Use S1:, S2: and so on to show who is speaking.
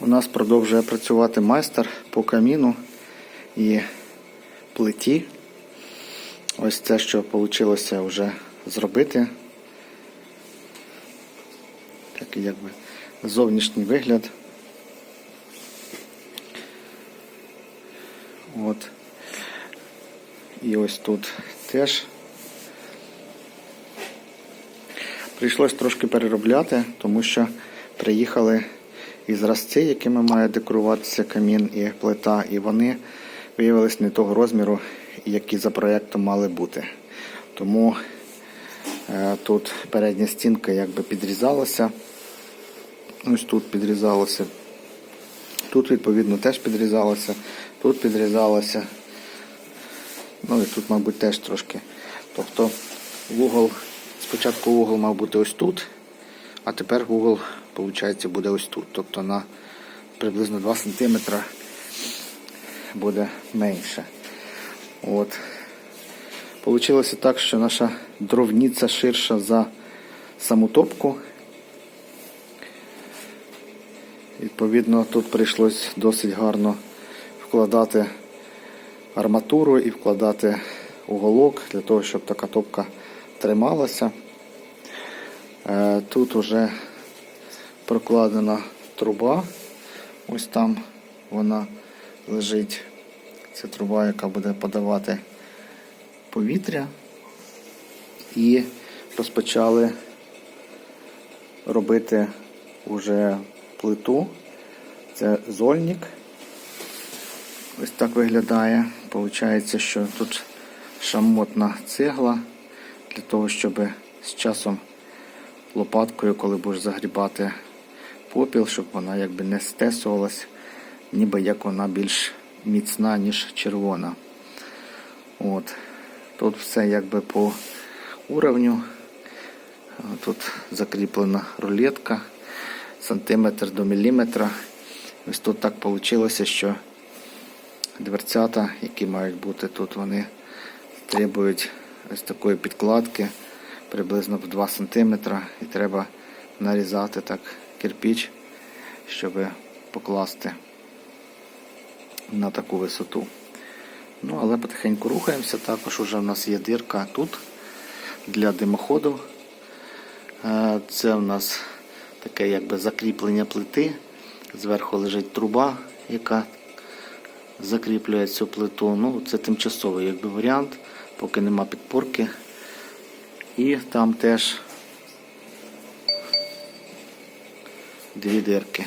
S1: У нас продовжує працювати майстер по каміну і плиті. Ось це, що вийшло вже зробити. Такий якби зовнішній вигляд. От. І ось тут теж. Прийшлось трошки переробляти, тому що приїхали і зразці, якими має декоруватися камін і плита, і вони виявилися не того розміру, які за проєктом мали бути. Тому е, тут передня стінка якби підрізалася. Ось тут підрізалося. Тут, відповідно, теж підрізалося, тут підрізалося. Ну і тут, мабуть, теж трошки. Тобто вугол, спочатку вугол мав бути ось тут, а тепер вугол, виходить, буде ось тут. Тобто на приблизно 2 см буде менше. От. Получилося так, що наша дровниця ширша за саму топку. Відповідно, тут прийшлось досить гарно вкладати арматуру і вкладати уголок для того, щоб така топка трималася. Е, Тут вже прокладена труба. Ось там вона лежить. Це труба, яка буде подавати повітря. І розпочали робити уже плиту. Це зольник. Ось так виглядає. Получається, що тут шамотна цегла для того, щоб з часом лопаткою, коли будеш загрібати попіл, щоб вона якби не стесувалась, ніби як вона більш міцна, ніж червона. От. Тут все якби по уровню. Тут закріплена рулетка сантиметр до міліметра. Ось тут так вийшло, що дверцята, які мають бути тут, вони требують ось такої підкладки приблизно в 2 см і треба нарізати так кирпіч, щоб покласти на таку висоту. Ну, але потихеньку рухаємося. Також вже в нас є дирка тут для димоходу. Е, Це в нас таке якби закріплення плити. Зверху лежить труба, яка закріплює цю плиту. Ну, Це тимчасовий якби, варіант, поки нема підпорки. І там теж дві дирки.